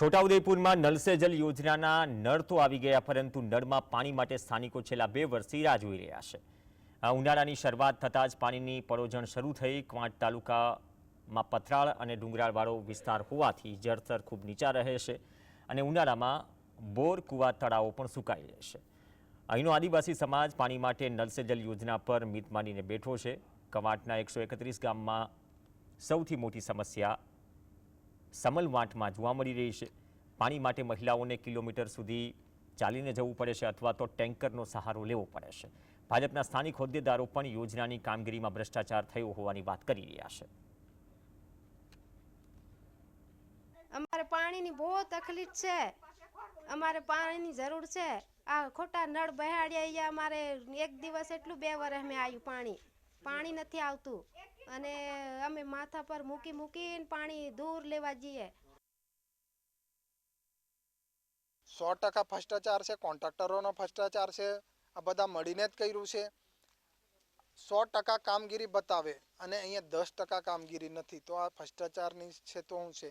છોટાઉદેપુરમાં null સે જલ યોજનાના નળ તો આવી ગયા, પરંતુ નળમાં પાણી માટે સ્થાનિકો છેલ્લા બે વર્ષથી રાહ જોઈ રહ્યા છે. ઉનાળાની શરૂઆત થતાં જ પાણીની પરોજણ શરૂ થઈ. ક્વાંટ તાલુકામાં પથરાળ અને ડુંગરાળવાળો વિસ્તાર હોવાથી જળસ્તર ખૂબ નીચા રહે છે અને ઉનાળામાં બોર, કુવા, તળાવો પણ સુકાઈ રહેશે અહીંનો આદિવાસી સમાજ પાણી માટે નલ સે જલ યોજના પર મીત માંડીને બેઠો છે. કવાંટના એકસો એકત્રીસ ગામમાં સૌથી મોટી સમસ્યા સમલવાંટમાં જોવા મળી રહી છે. પાણી માટે મહિલાઓને કિલોમીટર સુધી ચાલીને જવું પડે છે અથવા તો ટેન્કરનો સહારો લેવો પડે છે. ભાજપના સ્થાનિક હોદ્દેદારો પણ યોજનાની કામગીરીમાં ભ્રષ્ટાચાર થયો હોવાની વાત કરી રહ્યા છે. અમારે પાણીની બહુ તકલીફ છે. અમારે પાણીની જરૂર છે. આ ખોટા નળ બહાડ્યા અમારે એક દિવસ એટલું બે વર્ષ મેં આવ્યું પાણી. પાણી નથી આવતું. અને અમે માથા પર મૂકી મૂકીને પાણી દૂર લેવા જઈએ. સો ટકા ભ્રષ્ટાચાર છે, કોન્ટ્રાક્ટરોનો ભ્રષ્ટાચાર છે, આ બધા મળીને જ કર્યું છે. સો ટકા કામગીરી બતાવે અને અહીંયા દસ ટકા કામગીરી નથી, તો આ ભ્રષ્ટાચારની છે તો શું છે?